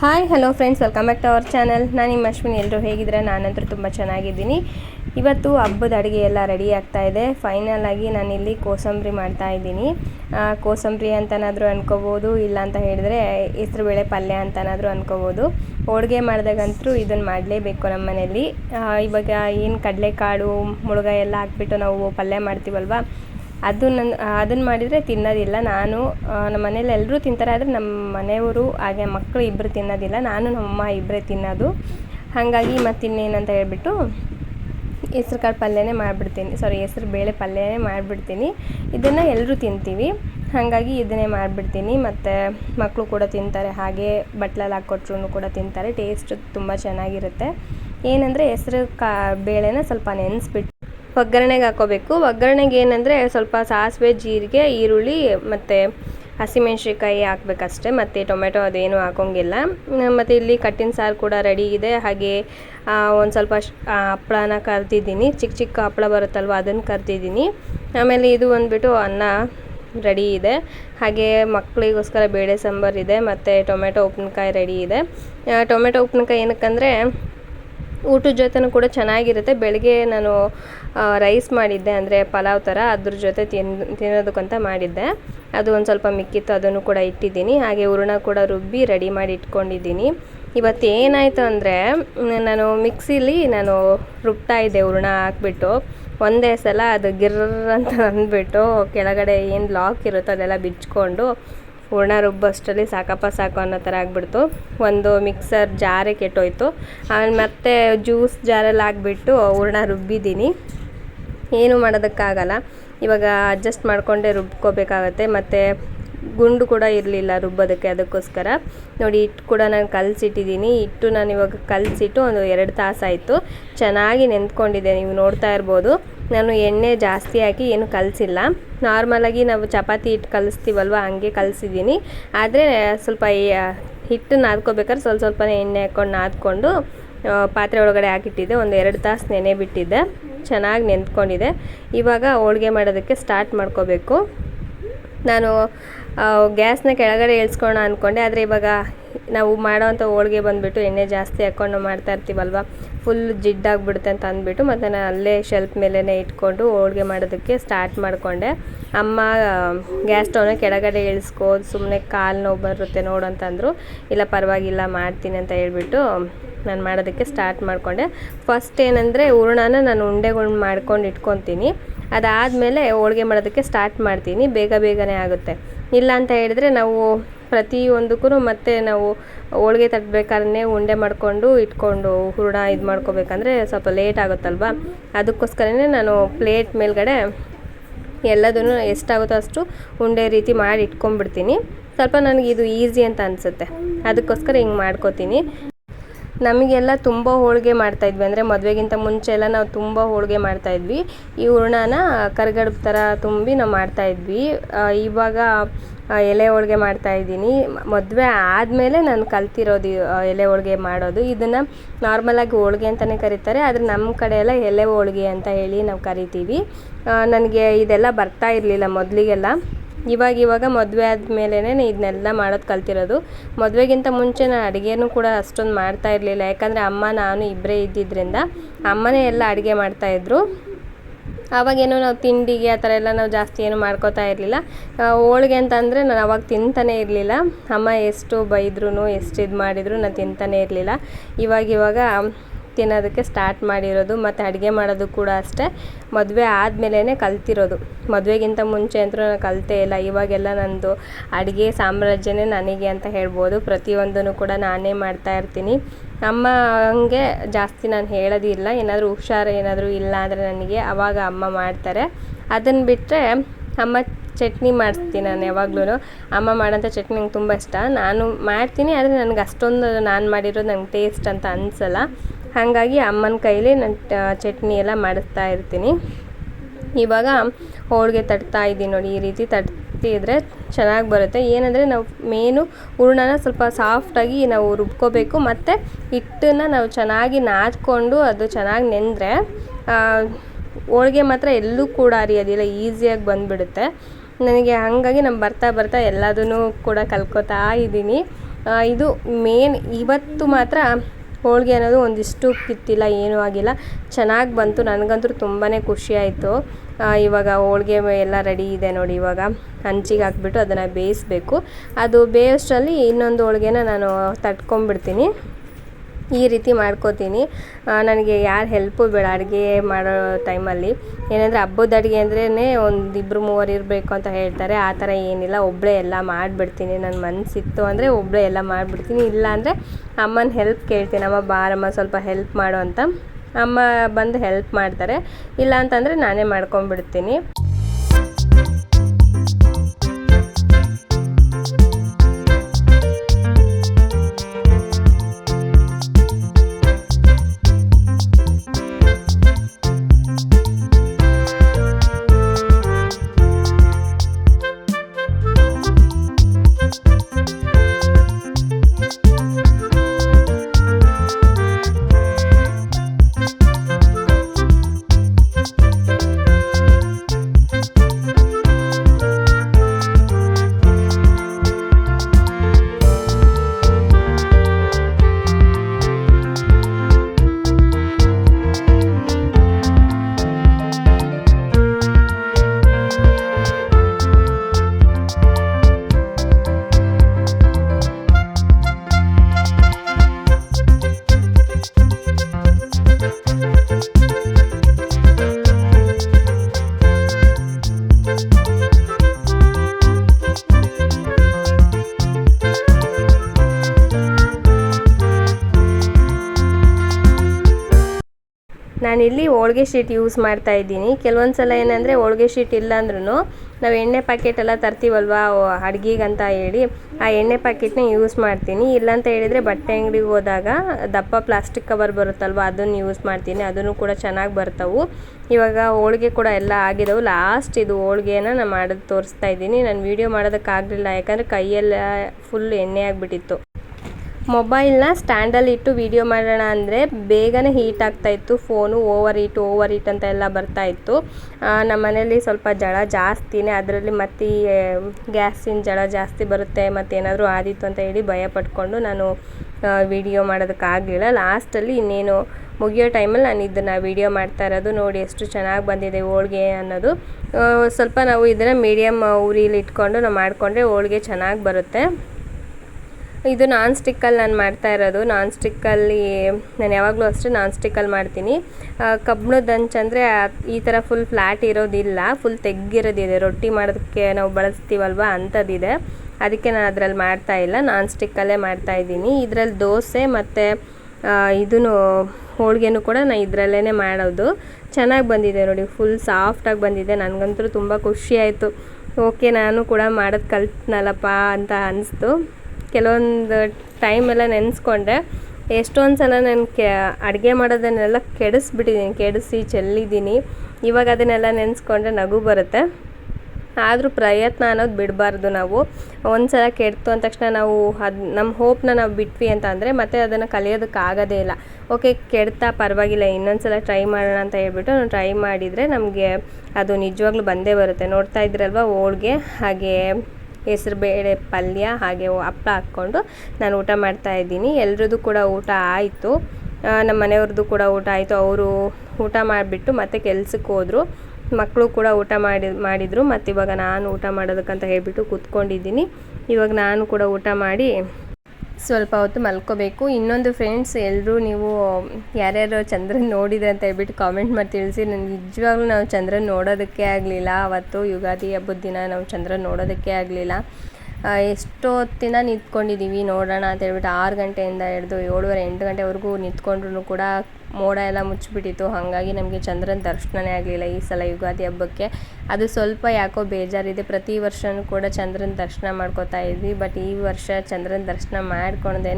Hi hello friends welcome back to our channel ನಾನು ನಿಮ್ಮ ಅಶ್ವಿನಿ. ಎಲ್ಲರೂ ಹೇಗಿದ್ರೆ ನಾನಂತೂ ತುಂಬ ಚೆನ್ನಾಗಿದ್ದೀನಿ. ಇವತ್ತು ಹಬ್ಬದ ಅಡುಗೆ ಎಲ್ಲ ರೆಡಿ ಆಗ್ತಾ ಇದೆ. ಫೈನಲ್ ಆಗಿ ನಾನಿಲ್ಲಿ ಕೋಸಂಬರಿ ಮಾಡ್ತಾ ಇದ್ದೀನಿ. ಕೋಸಂಬರಿ ಅಂತನಾದರೂ ಅನ್ಕೋಬೋದು, ಇಲ್ಲ ಅಂತ ಹೇಳಿದ್ರೆ ಹೆಸ್ರುಬೇಳೆ ಪಲ್ಯ ಅಂತನಾದರೂ ಅನ್ಕೋಬೋದು. ಹೋಳಿಗೆ ಮಾಡಿದಾಗಂತೂ ಇದನ್ನು ಮಾಡಲೇಬೇಕು ನಮ್ಮ ಮನೆಯಲ್ಲಿ. ಇವಾಗ ಏನು ಕಡಲೆಕಾಳು ಮುಳುಗ ಎಲ್ಲ ಹಾಕ್ಬಿಟ್ಟು ನಾವು ಪಲ್ಯ ಮಾಡ್ತೀವಲ್ವ ಅದು ನನ್ನ ಅದನ್ನು ಮಾಡಿದರೆ ತಿನ್ನೋದಿಲ್ಲ. ನಾನು ನಮ್ಮ ಮನೇಲಿ ಎಲ್ಲರೂ ತಿಂತಾರೆ, ಆದರೆ ನಮ್ಮ ಮನೆಯವರು, ಹಾಗೆ ಮಕ್ಕಳು ಇಬ್ಬರು ತಿನ್ನೋದಿಲ್ಲ. ನಾನು ನಮ್ಮಮ್ಮ ಇಬ್ಬರೇ ತಿನ್ನೋದು. ಹಾಗಾಗಿ ಮತ್ತಿನ್ನೇನಂತ ಹೇಳ್ಬಿಟ್ಟು, ಹೆಸ್ರು ಕಾಳು ಪಲ್ಯನೇ ಮಾಡಿಬಿಡ್ತೀನಿ. ಸಾರಿ ಹೆಸ್ರು ಬೇಳೆ ಪಲ್ಯನೇ ಮಾಡಿಬಿಡ್ತೀನಿ. ಇದನ್ನು ಎಲ್ಲರೂ ತಿಂತೀವಿ. ಹಾಗಾಗಿ ಇದನ್ನೇ ಮಾಡಿಬಿಡ್ತೀನಿ. ಮತ್ತು ಮಕ್ಕಳು ಕೂಡ ತಿಂತಾರೆ. ಹಾಗೆ ಬಟ್ಲಲ್ಲಿ ಹಾಕ್ಕೊಟ್ರು ಕೂಡ ತಿಂತಾರೆ. ಟೇಸ್ಟ್ ತುಂಬ ಚೆನ್ನಾಗಿರುತ್ತೆ. ಏನಂದರೆ ಹೆಸ್ರು ಕಾ, ಬೇಳೆನ ಸ್ವಲ್ಪ ನೆನೆಸ್ಬಿಟ್ಟು ಒಗ್ಗರಣೆಗೆ ಹಾಕೋಬೇಕು. ಒಗ್ಗರಣೆಗೆ ಏನಂದರೆ ಸ್ವಲ್ಪ ಸಾಸಿವೆ, ಜೀರಿಗೆ, ಈರುಳ್ಳಿ ಮತ್ತು ಹಸಿಮೆಣ್ಸಿನ್ಕಾಯಿ ಹಾಕ್ಬೇಕಷ್ಟೆ. ಮತ್ತು ಟೊಮೆಟೊ ಅದೇನು ಹಾಕೋಂಗಿಲ್ಲ. ಮತ್ತು ಇಲ್ಲಿ ಕಟ್ಟಿನ ಸಾರು ಕೂಡ ರೆಡಿ ಇದೆ. ಹಾಗೆ ಒಂದು ಸ್ವಲ್ಪ ಹಪ್ಪಳನ ಕರ್ದಿದ್ದೀನಿ. ಚಿಕ್ಕ ಚಿಕ್ಕ ಹಪ್ಪಳ ಬರುತ್ತಲ್ವ, ಅದನ್ನು ಕರ್ದಿದ್ದೀನಿ. ಆಮೇಲೆ ಇದು ಬಂದುಬಿಟ್ಟು ಅನ್ನ ರೆಡಿ ಇದೆ. ಹಾಗೆ ಮಕ್ಕಳಿಗೋಸ್ಕರ ಬೇಳೆ ಸಾಂಬಾರು ಇದೆ. ಮತ್ತು ಟೊಮೆಟೊ ಉಪ್ಪಿನಕಾಯಿ ರೆಡಿ ಇದೆ. ಟೊಮೆಟೊ ಉಪ್ಪಿನಕಾಯಿ ಏನಕ್ಕಂದರೆ ಊಟದ ಜೊತೆನೂ ಕೂಡ ಚೆನ್ನಾಗಿರುತ್ತೆ. ಬೆಳಗ್ಗೆ ನಾನು ರೈಸ್ ಮಾಡಿದ್ದೆ ಅಂದರೆ ಪಲಾವ್ ಥರ, ಅದ್ರ ಜೊತೆ ತಿನ್, ತಿನ್ನೋದಕ್ಕಂತ ಮಾಡಿದ್ದೆ. ಅದು ಒಂದು ಸ್ವಲ್ಪ ಮಿಕ್ಕಿತ್ತು, ಅದನ್ನು ಕೂಡ ಇಟ್ಟಿದ್ದೀನಿ. ಹಾಗೆ ಹೂರಣ ಕೂಡ ರುಬ್ಬಿ ರೆಡಿ ಮಾಡಿ ಇಟ್ಕೊಂಡಿದ್ದೀನಿ. ಇವತ್ತು ಏನಾಯಿತು ಅಂದರೆ, ನಾನು ಮಿಕ್ಸಿಲಿ ನಾನು ರುಬ್ತಾ ಇದ್ದೆ ಹೂರಣ ಹಾಕ್ಬಿಟ್ಟು. ಒಂದೇ ಸಲ ಅದು ಗಿರ್ರ್ ಅಂತ ಅಂದ್ಬಿಟ್ಟು, ಕೆಳಗಡೆ ಏನು ಲಾಕ್ ಇರುತ್ತೋ ಅದೆಲ್ಲ ಬಿಚ್ಕೊಂಡು ಹೂರ್ಣ ರುಬ್ಬಷ್ಟರಲ್ಲಿ ಸಾಕಪ್ಪ ಸಾಕು ಅನ್ನೋ ಥರ ಆಗಿಬಿಡ್ತು. ಒಂದು ಮಿಕ್ಸರ್ ಜಾರೆ ಕೆಟ್ಟೋಯ್ತು. ಆಮೇಲೆ ಮತ್ತೆ ಜ್ಯೂಸ್ ಜಾರಲ್ಲಿ ಹಾಕ್ಬಿಟ್ಟು ಹೂರ್ಣ ರುಬ್ಬಿದ್ದೀನಿ. ಏನು ಮಾಡೋದಕ್ಕಾಗಲ್ಲ. ಇವಾಗ ಅಡ್ಜಸ್ಟ್ ಮಾಡಿಕೊಂಡೇ ರುಬ್ಕೋಬೇಕಾಗತ್ತೆ. ಮತ್ತು ಗುಂಡು ಕೂಡ ಇರಲಿಲ್ಲ ರುಬ್ಬೋದಕ್ಕೆ ಅದಕ್ಕೋಸ್ಕರ. ನೋಡಿ, ಹಿಟ್ಟು ಕೂಡ ನಾನು ಕಲಸಿಟ್ಟಿದ್ದೀನಿ. ಹಿಟ್ಟು ನಾನು ಇವಾಗ ಕಲಸಿಟ್ಟು ಒಂದು ಎರಡು ತಾಸಾಯಿತು. ಚೆನ್ನಾಗಿ ನೆಂದ್ಕೊಂಡಿದೆ ನೀವು ನೋಡ್ತಾ ಇರ್ಬೋದು. ನಾನು ಎಣ್ಣೆ ಜಾಸ್ತಿ ಹಾಕಿ ಏನು ಕಲಸಿಲ್ಲ. ನಾರ್ಮಲಾಗಿ ನಾವು ಚಪಾತಿ ಹಿಟ್ಟು ಕಲಿಸ್ತೀವಲ್ವ, ಹಂಗೆ ಕಲಿಸಿದ್ದೀನಿ. ಆದರೆ ಸ್ವಲ್ಪ ಹಿಟ್ಟು ನಾದ್ಕೋಬೇಕಾದ್ರೆ ಸ್ವಲ್ಪ ಸ್ವಲ್ಪನೇ ಎಣ್ಣೆ ಹಾಕ್ಕೊಂಡು ನಾದ್ಕೊಂಡು ಪಾತ್ರೆ ಒಳಗಡೆ ಹಾಕಿಟ್ಟಿದ್ದೆ. ಒಂದು ಎರಡು ತಾಸು ನೆನೆ ಬಿಟ್ಟಿದ್ದೆ ಚೆನ್ನಾಗಿ ನೆಂದ್ಕೊಂಡಿದೆ ಇವಾಗ ಹೋಳಿಗೆ ಮಾಡೋದಕ್ಕೆ ಸ್ಟಾರ್ಟ್ ಮಾಡ್ಕೋಬೇಕು. ನಾನು ಗ್ಯಾಸ್ನ ಕೆಳಗಡೆ ಇಳಿಸ್ಕೋಣ ಅಂದ್ಕೊಂಡೆ ಆದರೆ ಇವಾಗ ನಾವು ಮಾಡೋವಂಥ ಹೋಳ್ಗೆ ಬಂದುಬಿಟ್ಟು ಎಣ್ಣೆ ಜಾಸ್ತಿ ಹಾಕ್ಕೊಂಡು ಮಾಡ್ತಾ ಇರ್ತೀವಲ್ವ? ಫುಲ್ ಜಿಡ್ಡಾಗಿಬಿಡುತ್ತೆ ಅಂತ ಅಂದ್ಬಿಟ್ಟು ಮತ್ತು ನಾನು ಅಲ್ಲೇ ಶೆಲ್ಫ್ ಮೇಲೇ ಇಟ್ಕೊಂಡು ಹೋಳ್ಗೆ ಮಾಡೋದಕ್ಕೆ ಸ್ಟಾರ್ಟ್ ಮಾಡಿಕೊಂಡೆ. ಅಮ್ಮ ಗ್ಯಾಸ್ ಸ್ಟವ್ನ ಕೆಳಗಡೆ ಇಳಿಸ್ಕೋ ಸುಮ್ಮನೆ ಕಾಲು ನೋವು ಬರುತ್ತೆ ನೋಡು ಅಂತಂದರು ಇಲ್ಲ ಪರವಾಗಿಲ್ಲ ಮಾಡ್ತೀನಿ ಅಂತ ಹೇಳ್ಬಿಟ್ಟು ನಾನು ಮಾಡೋದಕ್ಕೆ ಸ್ಟಾರ್ಟ್ ಮಾಡಿಕೊಂಡೆ. ಫಸ್ಟ್ ಏನಂದರೆ, ಹೂರ್ಣನ ನಾನು ಉಂಡೆಗಳು ಮಾಡ್ಕೊಂಡು ಇಟ್ಕೊತೀನಿ. ಅದಾದಮೇಲೆ ಹೋಳ್ಗೆ ಮಾಡೋದಕ್ಕೆ ಸ್ಟಾರ್ಟ್ ಮಾಡ್ತೀನಿ. ಬೇಗ ಬೇಗನೆ ಆಗುತ್ತೆ. ಇಲ್ಲ ಅಂತ ಹೇಳಿದ್ರೆ ನಾವು ಪ್ರತಿಯೊಂದಕ್ಕೂ ಮತ್ತೆ ನಾವು ಹೋಳ್ಗೆ ತಟ್ಟಬೇಕಾದ್ರೆ ಉಂಡೆ ಮಾಡಿಕೊಂಡು ಇಟ್ಕೊಂಡು ಹೂರ್ಣ ಇದು ಮಾಡ್ಕೋಬೇಕಂದ್ರೆ ಸ್ವಲ್ಪ ಲೇಟ್ ಆಗುತ್ತಲ್ವ? ಅದಕ್ಕೋಸ್ಕರನೇ ನಾನು ಪ್ಲೇಟ್ ಮೇಲ್ಗಡೆ ಎಲ್ಲದನ್ನು ಎಷ್ಟಾಗುತ್ತೋ ಅಷ್ಟು ಉಂಡೆ ರೀತಿ ಮಾಡಿ ಇಟ್ಕೊಂಡ್ಬಿಡ್ತೀನಿ. ಸ್ವಲ್ಪ ನನಗೆ ಇದು ಈಸಿ ಅಂತ ಅನಿಸುತ್ತೆ. ಅದಕ್ಕೋಸ್ಕರ ಹಿಂಗೆ ಮಾಡ್ಕೋತೀನಿ. ನಮಗೆಲ್ಲ ತುಂಬ ಹೋಳಿಗೆ ಮಾಡ್ತಾಯಿದ್ವಿ ಅಂದರೆ ಮದುವೆಗಿಂತ ಮುಂಚೆ ಎಲ್ಲ ನಾವು ತುಂಬ ಹೋಳಿಗೆ ಮಾಡ್ತಾಯಿದ್ವಿ ಈ ಹೂರ್ಣನ ಕರ್ಗಡ್ಬು ಥರ ತುಂಬಿ ನಾವು ಮಾಡ್ತಾಯಿದ್ವಿ ಇವಾಗ ಎಲೆ ಹೋಳಿಗೆ ಮಾಡ್ತಾಯಿದ್ದೀನಿ ಮದುವೆ ಆದಮೇಲೆ ನಾನು ಕಲ್ತಿರೋದು ಎಲೆ ಹೋಳಿಗೆ ಮಾಡೋದು. ಇದನ್ನು ನಾರ್ಮಲಾಗಿ ಹೋಳಿಗೆ ಅಂತಲೇ ಕರೀತಾರೆ. ಆದರೆ ನಮ್ಮ ಕಡೆ ಎಲ್ಲ ಎಲೆ ಹೋಳಿಗೆ ಅಂತ ಹೇಳಿ ನಾವು ಕರಿತೀವಿ. ನನಗೆ ಇದೆಲ್ಲ ಬರ್ತಾ ಇರಲಿಲ್ಲ ಮೊದಲಿಗೆಲ್ಲ. ಇವಾಗ ಇವಾಗ ಮದುವೆ ಆದಮೇಲೆ ಇದನ್ನೆಲ್ಲ ಮಾಡೋದು ಕಲ್ತಿರೋದು. ಮದುವೆಗಿಂತ ಮುಂಚೆ ನಾನು ಅಡುಗೆನೂ ಕೂಡ ಅಷ್ಟೊಂದು ಮಾಡ್ತಾ ಇರಲಿಲ್ಲ. ಯಾಕಂದರೆ ಅಮ್ಮ, ನಾನು ಇಬ್ಬರೇ ಇದ್ದಿದ್ದರಿಂದ ಅಮ್ಮನೇ ಎಲ್ಲ ಅಡುಗೆ ಮಾಡ್ತಾಯಿದ್ರು ಆವಾಗೇನೋ ನಾವು ತಿಂಡಿಗೆ ಆ ಥರ ಎಲ್ಲ ನಾವು ಜಾಸ್ತಿ ಏನು ಮಾಡ್ಕೋತಾ ಇರಲಿಲ್ಲ. ಹೋಳಿಗೆ ಅಂತಂದರೆ ನಾನು ಅವಾಗ ತಿಂತಾನೇ ಇರಲಿಲ್ಲ. ಅಮ್ಮ ಎಷ್ಟು ಬೈದ್ರೂ ಎಷ್ಟು ಇದು ಮಾಡಿದ್ರು ನಾನು ತಿಂತಾನೆ ಇರಲಿಲ್ಲ. ಇವಾಗ ಇವಾಗ ತಿನ್ನೋದಕ್ಕೆ ಸ್ಟಾರ್ಟ್ ಮಾಡಿರೋದು ಮತ್ತು ಅಡುಗೆ ಮಾಡೋದು ಕೂಡ ಅಷ್ಟೇ. ಮದುವೆ ಆದಮೇಲೆ ಕಲ್ತಿರೋದು. ಮದುವೆಗಿಂತ ಮುಂಚೆ ಅಂತೂ ನಾನು ಕಲಿತೇ ಇಲ್ಲ. ಇವಾಗೆಲ್ಲ ನಂದು ಅಡುಗೆ ಸಾಮ್ರಾಜ್ಯನೇ ನನಗೆ ಅಂತ ಹೇಳ್ಬೋದು. ಪ್ರತಿಯೊಂದನ್ನು ಕೂಡ ನಾನೇ ಮಾಡ್ತಾ ಇರ್ತೀನಿ. ಅಮ್ಮ ಹಂಗೆ ಜಾಸ್ತಿ ನಾನು ಹೇಳೋದಿಲ್ಲ ಏನಾದರೂ ಹುಷಾರು ಏನಾದರೂ ಇಲ್ಲ ಅಂದರೆ ನನಗೆ ಆವಾಗ ಅಮ್ಮ ಮಾಡ್ತಾರೆ. ಅದನ್ನು ಬಿಟ್ಟರೆ ಅಮ್ಮ ಚಟ್ನಿ ಮಾಡಿಸ್ತೀನಿ ನಾನು ಯಾವಾಗ್ಲೂ ಅಮ್ಮ ಮಾಡೋಂಥ ಚಟ್ನಿ ನಂಗೆ ತುಂಬ ಇಷ್ಟ. ನಾನು ಮಾಡ್ತೀನಿ, ಆದರೆ ನನಗೆ ಅಷ್ಟೊಂದು ನಾನು ಮಾಡಿರೋದು ನಂಗೆ ಟೇಸ್ಟ್ ಅಂತ ಅನಿಸಲ್ಲ. ಹಾಗಾಗಿ ಅಮ್ಮನ ಕೈಲಿ ನಾನು ಚಟ್ನಿ ಎಲ್ಲ ಮಾಡಿಸ್ತಾ ಇರ್ತೀನಿ. ಇವಾಗ ಹೋಳಿಗೆ ತಟ್ತಾ ಇದ್ದೀನಿ ನೋಡಿ, ಈ ರೀತಿ ತಟ್ತಿದ್ರೆ ಚೆನ್ನಾಗಿ ಬರುತ್ತೆ. ಏನಂದರೆ ನಾವು ಮೇನು ಹೂರ್ಣನ ಸ್ವಲ್ಪ ಸಾಫ್ಟಾಗಿ ನಾವು ರುಬ್ಕೋಬೇಕು. ಮತ್ತು ಹಿಟ್ಟನ್ನು ನಾವು ಚೆನ್ನಾಗಿ ನಾದ್ಕೊಂಡು ಅದು ಚೆನ್ನಾಗಿ ನೆಂದರೆ ಹೋಳಿಗೆ ಮಾತ್ರ ಎಲ್ಲೂ ಕೂಡ ಅರಿಯೋದಿಲ್ಲ ಈಸಿಯಾಗಿ ಬಂದುಬಿಡುತ್ತೆ. ನನಗೆ ಹಾಗಾಗಿ ನಾನು ಬರ್ತಾ ಬರ್ತಾ ಎಲ್ಲದನ್ನು ಕೂಡ ಕಲ್ಕೋತಾ ಇದ್ದೀನಿ. ಇದು ಮೇನ್, ಇವತ್ತು ಮಾತ್ರ ಹೋಳಿಗೆ ಅನ್ನೋದು ಒಂದಿಷ್ಟು ಕಿತ್ತಿಲ್ಲ, ಏನೂ ಆಗಿಲ್ಲ. ಚೆನ್ನಾಗಿ ಬಂತು. ನನಗಂತೂ ತುಂಬಾ ಖುಷಿ ಆಯಿತು. ಇವಾಗ ಹೋಳಿಗೆ ಎಲ್ಲ ರೆಡಿ ಇದೆ ನೋಡಿ ಇವಾಗ. ಹಂಚಿಗೆ ಹಾಕ್ಬಿಟ್ಟು ಅದನ್ನು ಬೇಯಿಸ್ಬೇಕು. ಅದು ಬೇಯೋಷ್ಟರಲ್ಲಿ ಇನ್ನೊಂದು ಹೋಳಿಗೆನ ನಾನು ತಟ್ಕೊಂಡ್ಬಿಡ್ತೀನಿ. ಈ ರೀತಿ ಮಾಡ್ಕೋತೀನಿ. ನನಗೆ ಯಾರು ಹೆಲ್ಪು ಬೇಡ, ಅಡುಗೆ ಮಾಡೋ ಟೈಮಲ್ಲಿ ಏನಂದರೆ ಹಬ್ಬದ ಅಡುಗೆ ಅಂದ್ರೇ ಒಂದು ಇಬ್ಬರು ಮೂವರು ಇರಬೇಕು ಅಂತ ಹೇಳ್ತಾರೆ. ಆ ಥರ ಏನಿಲ್ಲ ಒಬ್ಬಳೇ ಎಲ್ಲ ಮಾಡಿಬಿಡ್ತೀನಿ. ನನ್ನ ಮನಸ್ಸಿತ್ತು ಅಂದರೆ ಒಬ್ಬಳೇ ಎಲ್ಲ ಮಾಡಿಬಿಡ್ತೀನಿ. ಇಲ್ಲ ಅಂದರೆ ಅಮ್ಮನ ಹೆಲ್ಪ್ ಕೇಳ್ತೀನಿ. ಅಮ್ಮ ಬಾರಮ್ಮ ಸ್ವಲ್ಪ ಹೆಲ್ಪ್ ಮಾಡು ಅಂತ. ಅಮ್ಮ ಬಂದು ಹೆಲ್ಪ್ ಮಾಡ್ತಾರೆ. ಇಲ್ಲ ಅಂತಂದರೆ ನಾನೇ ಮಾಡ್ಕೊಂಡ್ಬಿಡ್ತೀನಿ. ನಾನಿಲ್ಲಿ ಹೋಳ್ಗೆ ಶೀಟ್ ಯೂಸ್ ಮಾಡ್ತಾ ಇದ್ದೀನಿ. ಕೆಲವೊಂದು ಸಲ ಏನಂದರೆ ಹೋಳ್ಗೆ ಶೀಟ್ ಇಲ್ಲ ಅಂದ್ರೂ ನಾವು ಎಣ್ಣೆ ಪ್ಯಾಕೆಟ್ ಎಲ್ಲ ತರ್ತೀವಲ್ವಾ ಅಡ್ಗೆಗಂತ ಹೇಳಿ ಆ ಎಣ್ಣೆ ಪ್ಯಾಕೆಟ್ನ ಯೂಸ್ ಮಾಡ್ತೀನಿ. ಇಲ್ಲಂತ ಹೇಳಿದರೆ ಬಟ್ಟೆ ಅಂಗಡಿಗೆ ಹೋದಾಗ ದಪ್ಪ ಪ್ಲಾಸ್ಟಿಕ್ ಕವರ್ ಬರುತ್ತಲ್ವ, ಅದನ್ನು ಯೂಸ್ ಮಾಡ್ತೀನಿ. ಅದನ್ನು ಕೂಡ ಚೆನ್ನಾಗಿ ಬರ್ತಾವು. ಇವಾಗ ಹೋಳಿಗೆ ಕೂಡ ಎಲ್ಲ ಆಗಿದವು. ಲಾಸ್ಟ್ ಇದು ಹೋಳ್ಗೆನ ನಾನು ಮಾಡೋದು ತೋರಿಸ್ತಾ ಇದ್ದೀನಿ. ನಾನು ವೀಡಿಯೋ ಮಾಡೋದಕ್ಕಾಗಲಿಲ್ಲ, ಯಾಕಂದರೆ ಕೈಯೆಲ್ಲ ಫುಲ್ ಎಣ್ಣೆ ಆಗಿಬಿಟ್ಟಿತ್ತು. ಮೊಬೈಲ್ನ ಸ್ಟ್ಯಾಂಡಲ್ಲಿ ಇಟ್ಟು ವಿಡಿಯೋ ಮಾಡೋಣ ಅಂದರೆ ಬೇಗನೆ ಹೀಟ್ ಆಗ್ತಾ ಇತ್ತು. Phone over heat over heat ಅಂತ ಎಲ್ಲ ಬರ್ತಾ ಇತ್ತು. ಆ, ನಮ್ಮ ಮನೇಲಿ ಸ್ವಲ್ಪ ಜಳ ಜಾಸ್ತಿನೇ ಅದರಲ್ಲಿ ಮತ್ತೆ ಈ ಗ್ಯಾಸಿನ ಜಳ ಜಾಸ್ತಿ ಬರುತ್ತೆ ಮತ್ತೇನಾದರೂ ಆದಿತ್ತು ಅಂತ ಹೇಳಿ ಭಯ ಪಟ್ಕೊಂಡು ನಾನು ವಿಡಿಯೋ ಮಾಡೋದಕ್ಕಾಗಲಿಲ್ಲ ಲಾಸ್ಟಲ್ಲಿ ಇನ್ನೇನು ಮುಗಿಯೋ ಟೈಮಲ್ಲಿ ನಾನು ಇದನ್ನು ವಿಡಿಯೋ ಮಾಡ್ತಾ ಇರೋದು ನೋಡಿ ಎಷ್ಟು ಚೆನ್ನಾಗಿ ಬಂದಿದೆ ಹೋಳಿಗೆ ಅನ್ನೋದು. ಸ್ವಲ್ಪ ನಾವು ಇದನ್ನು ಮೀಡಿಯಮ್ ಉರಿಲಿ ಇಟ್ಕೊಂಡು ನಾವು ಮಾಡಿಕೊಂಡ್ರೆ ಹೋಳಿಗೆ ಚೆನ್ನಾಗಿ ಬರುತ್ತೆ. ಇದು ನಾನ್ ಸ್ಟಿಕ್ಕಲ್ಲಿ ನಾನು ಮಾಡ್ತಾ ಇರೋದು. ನಾನ್ ಸ್ಟಿಕ್ಕಲ್ಲಿ ನಾನು ಯಾವಾಗಲೂ ಅಷ್ಟೇ ನಾನ್ ಸ್ಟಿಕ್ಕಲ್ಲಿ ಮಾಡ್ತೀನಿ ಕಬ್ಬಿಣದ ಹಂಚ್ ಈ ಥರ ಫುಲ್ ಫ್ಲ್ಯಾಟ್ ಇರೋದಿಲ್ಲ. ಫುಲ್ ತೆಗ್ಗಿರೋದಿದೆ. ರೊಟ್ಟಿ ಮಾಡೋದಕ್ಕೆ ನಾವು ಬಳಸ್ತೀವಲ್ವ ಅಂಥದ್ದಿದೆ ಅದಕ್ಕೆ ನಾನು ಅದರಲ್ಲಿ ಮಾಡ್ತಾ ಇಲ್ಲ. ನಾನ್ ಸ್ಟಿಕ್ಕಲ್ಲೇ ಮಾಡ್ತಾ ಇದ್ದೀನಿ. ಇದರಲ್ಲಿ ದೋಸೆ ಮತ್ತು ಇದನ್ನು ಹೋಳಿಗೆನೂ ಕೂಡ ನಾನು ಇದರಲ್ಲೇ ಮಾಡೋದು. ಚೆನ್ನಾಗಿ ಬಂದಿದೆ ನೋಡಿ. ಫುಲ್ ಸಾಫ್ಟಾಗಿ ಬಂದಿದೆ. ನನಗಂತೂ ತುಂಬ ಖುಷಿ ಆಯಿತು. ಓಕೆ ನಾನು ಕೂಡ ಮಾಡೋದು ಕಲ್ತ್ನಲ್ಲಪ್ಪ ಅಂತ ಅನಿಸ್ತು. ಕೆಲವೊಂದು ಟೈಮೆಲ್ಲ ನೆನೆಸ್ಕೊಂಡೆ. ಎಷ್ಟೊಂದು ಸಲ ನಾನು ಕೆ, ಅಡುಗೆ ಮಾಡೋದನ್ನೆಲ್ಲ ಕೆಡಿಸ್ಬಿಟ್ಟಿದ್ದೀನಿ ಕೆಡಿಸಿ ಚೆಲ್ಲಿದ್ದೀನಿ ಇವಾಗ ಅದನ್ನೆಲ್ಲ ನೆನೆಸ್ಕೊಂಡ್ರೆ ನಗು ಬರುತ್ತೆ. ಆದರೂ ಪ್ರಯತ್ನ ಅನ್ನೋದು ಬಿಡಬಾರ್ದು ನಾವು. ಒಂದು ಸಲ ಕೆಡ್ತು ಅಂದ ತಕ್ಷಣ ನಾವು ಅದು ನಮ್ಮ ಹೋಪ್ನ ನಾವು ಬಿಟ್ವಿ ಅಂತ ಅಂದರೆ ಮತ್ತೆ ಅದನ್ನು ಕಲಿಯೋದಕ್ಕಾಗೋದೇ ಇಲ್ಲ. ಓಕೆ, ಕೆಡ್ತಾ ಪರವಾಗಿಲ್ಲ ಇನ್ನೊಂದು ಸಲ ಟ್ರೈ ಮಾಡೋಣ ಅಂತ ಹೇಳ್ಬಿಟ್ಟು ಟ್ರೈ ಮಾಡಿದರೆ ನಮಗೆ ಅದು ನಿಜವಾಗ್ಲೂ ಬಂದೇ ಬರುತ್ತೆ. ನೋಡ್ತಾ ಇದ್ರಲ್ವ ಹೋಳ್ಗೆ ಹಾಗೆ ಹೆಸ್ರು ಬೇಳೆ ಪಲ್ಯ ಹಾಗೆ ಹಪ್ಳ ಹಾಕ್ಕೊಂಡು ನಾನು ಊಟ ಮಾಡ್ತಾ ಇದ್ದೀನಿ. ಎಲ್ರದ್ದು ಕೂಡ ಊಟ ಆಯಿತು. ನಮ್ಮ ಮನೆಯವ್ರದ್ದು ಕೂಡ ಊಟ ಆಯಿತು. ಅವರು ಊಟ ಮಾಡಿಬಿಟ್ಟು ಮತ್ತೆ ಕೆಲ್ಸಕ್ಕೆ ಹೋದರು. ಮಕ್ಕಳು ಕೂಡ ಊಟ ಮಾಡಿ ಮಾಡಿದರು. ಮತ್ತು ಇವಾಗ ನಾನು ಊಟ ಮಾಡೋದಕ್ಕಂತ ಹೇಳಿಬಿಟ್ಟು ಕೂತ್ಕೊಂಡಿದ್ದೀನಿ. ಇವಾಗ ನಾನು ಕೂಡ ಊಟ ಮಾಡಿ ಸ್ವಲ್ಪ ಹೊತ್ತು ಮಲ್ಕೋಬೇಕು. ಇನ್ನೊಂದು ಫ್ರೆಂಡ್ಸ್ ಎಲ್ಲರೂ ನೀವು, ಯಾರ್ಯಾರು ಚಂದ್ರನ ನೋಡಿದೆ ಅಂತ ಹೇಳ್ಬಿಟ್ಟು ಕಾಮೆಂಟ್ ಮಾಡಿ ತಿಳಿಸಿ. ನನಗೆ ನಿಜವಾಗ್ಲೂ ನಾವು ಚಂದ್ರನ ನೋಡೋದಕ್ಕೆ ಆಗಲಿಲ್ಲ. ಅವತ್ತು ಯುಗಾದಿ ಹಬ್ಬದ ದಿನ ನಾವು ಚಂದ್ರನ ನೋಡೋದಕ್ಕೆ ಆಗಲಿಲ್ಲ. ಎಷ್ಟೋ ಹೊತ್ತಿನ ನಿಂತ್ಕೊಂಡಿದ್ದೀವಿ ನೋಡೋಣ ಅಂತ ಹೇಳ್ಬಿಟ್ಟು ಆರು ಗಂಟೆಯಿಂದ ಹಿಡಿದು ಏಳುವರೆ ಎಂಟು ಗಂಟೆವರೆಗೂ ನಿಂತ್ಕೊಂಡ್ರು ಕೂಡ ಮೋಡ ಎಲ್ಲ ಮುಚ್ಚಿಬಿಟ್ಟಿತ್ತು. ಹಾಗಾಗಿ ನಮಗೆ ಚಂದ್ರನ ದರ್ಶನನೇ ಆಗಲಿಲ್ಲ ಈ ಸಲ ಯುಗಾದಿ ಹಬ್ಬಕ್ಕೆ. ಅದು ಸ್ವಲ್ಪ ಯಾಕೋ ಬೇಜಾರಿದೆ. ಪ್ರತಿ ವರ್ಷವೂ ಕೂಡ ಚಂದ್ರನ ದರ್ಶನ ಮಾಡ್ಕೋತಾ ಇದ್ವಿ. ಬಟ್ ಈ ವರ್ಷ ಚಂದ್ರನ ದರ್ಶನ ಮಾಡ್ಕೊಂಡೇ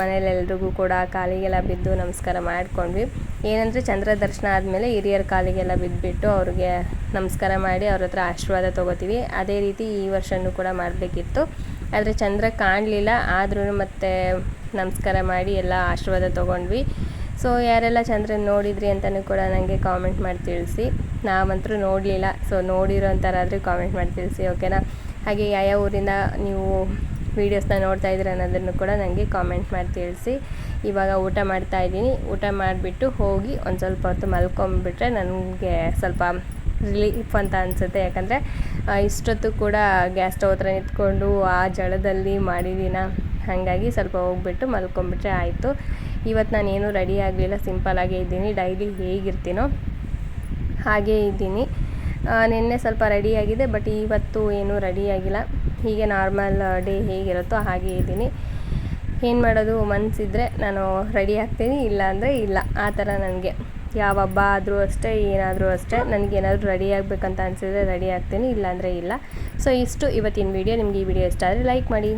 ಮನೇಲೆಲ್ರಿಗೂ ಕೂಡ ಕಾಲಿಗೆಲ್ಲ ಬಿದ್ದು ನಮಸ್ಕಾರ ಮಾಡ್ಕೊಂಡ್ವಿ. ಏನಂದರೆ ಚಂದ್ರ ದರ್ಶನ ಆದಮೇಲೆ ಹಿರಿಯರ ಕಾಲಿಗೆಲ್ಲ ಬಿದ್ದುಬಿಟ್ಟು ಅವ್ರಿಗೆ ನಮಸ್ಕಾರ ಮಾಡಿ ಅವ್ರ ಹತ್ರ ಆಶೀರ್ವಾದ ತೊಗೋತೀವಿ. ಅದೇ ರೀತಿ ಈ ವರ್ಷವೂ ಕೂಡ ಮಾಡಬೇಕಿತ್ತು. ಆದರೆ ಚಂದ್ರ ಕಾಣಲಿಲ್ಲ. ಆದ್ರೂ ಮತ್ತೆ ನಮಸ್ಕಾರ ಮಾಡಿ ಎಲ್ಲ ಆಶೀರ್ವಾದ ತೊಗೊಂಡ್ವಿ. ಸೊ ಯಾರೆಲ್ಲ ಚಂದ್ರನ ನೋಡಿದ್ರಿ ಅಂತಲೂ ಕೂಡ ನನಗೆ ಕಾಮೆಂಟ್ ಮಾಡಿ ತಿಳಿಸಿ. ನಾವಂತರೂ ನೋಡಲಿಲ್ಲ. ಸೊ ನೋಡಿರೋ ಕಾಮೆಂಟ್ ಮಾಡಿ ತಿಳಿಸಿ ಓಕೆನಾ ಹಾಗೆ ಯಾವ ಊರಿಂದ ನೀವು ವೀಡಿಯೋಸ್ನ ನೋಡ್ತಾ ಇದ್ದೀರ ಅನ್ನೋದನ್ನು ಕೂಡ ನನಗೆ ಕಾಮೆಂಟ್ ಮಾಡಿ ತಿಳಿಸಿ. ಇವಾಗ ಊಟ ಮಾಡ್ತಾ ಇದ್ದೀನಿ. ಊಟ ಮಾಡಿಬಿಟ್ಟು ಹೋಗಿ ಒಂದು ಸ್ವಲ್ಪ ಹೊತ್ತು ಮಲ್ಕೊಂಬಿಟ್ರೆ ನನಗೆ ಸ್ವಲ್ಪ ರಿಲೀಫ್ ಅಂತ ಅನಿಸುತ್ತೆ. ಯಾಕಂದರೆ ಇಷ್ಟೊತ್ತು ಕೂಡ ಗ್ಯಾಸ್ ಸ್ಟವ್ ಹತ್ರ ನಿಂತ್ಕೊಂಡು ಆ ಜಳದಲ್ಲಿ ಮಾಡಿದ್ದೀನ. ಹಾಗಾಗಿ ಸ್ವಲ್ಪ ಹೋಗ್ಬಿಟ್ಟು ಮಲ್ಕೊಂಬಿಟ್ರೆ ಆಯಿತು. ಇವತ್ತು ನಾನೇನು ರೆಡಿ ಆಗಲಿಲ್ಲ ಸಿಂಪಲಾಗೇ ಇದ್ದೀನಿ. ಡೈಲಿ ಹೇಗಿರ್ತೀನೋ ಹಾಗೇ ಇದ್ದೀನಿ. ನಿನ್ನೆ ಸ್ವಲ್ಪ ರೆಡಿಯಾಗಿದೆ ಬಟ್ ಇವತ್ತು ಏನೂ ರೆಡಿಯಾಗಿಲ್ಲ ಹೀಗೆ ನಾರ್ಮಲ್ ಡೇ ಹೇಗಿರುತ್ತೋ ಹಾಗೆ ಇದ್ದೀನಿ. ಏನು ಮಾಡೋದು ಮನಸ್ಸಿದ್ರೆ ನಾನು ರೆಡಿ ಆಗ್ತೀನಿ ಇಲ್ಲ ಅಂದರೆ ಇಲ್ಲ. ಆ ಥರ ನನಗೆ. ಯಾವ ಹಬ್ಬ ಆದರೂ ಅಷ್ಟೇ, ಏನಾದರೂ ಅಷ್ಟೇ. ನನಗೇನಾದರೂ ರೆಡಿ ಆಗಬೇಕಂತ ಅನಿಸಿದ್ರೆ ರೆಡಿ ಆಗ್ತೀನಿ, ಇಲ್ಲಾಂದರೆ ಇಲ್ಲ. ಸೊ ಇಷ್ಟು ಇವತ್ತಿನ ವಿಡಿಯೋ ನಿಮಗೆ ಈ ವಿಡಿಯೋ ಇಷ್ಟ ಆದರೆ ಲೈಕ್ ಮಾಡಿ.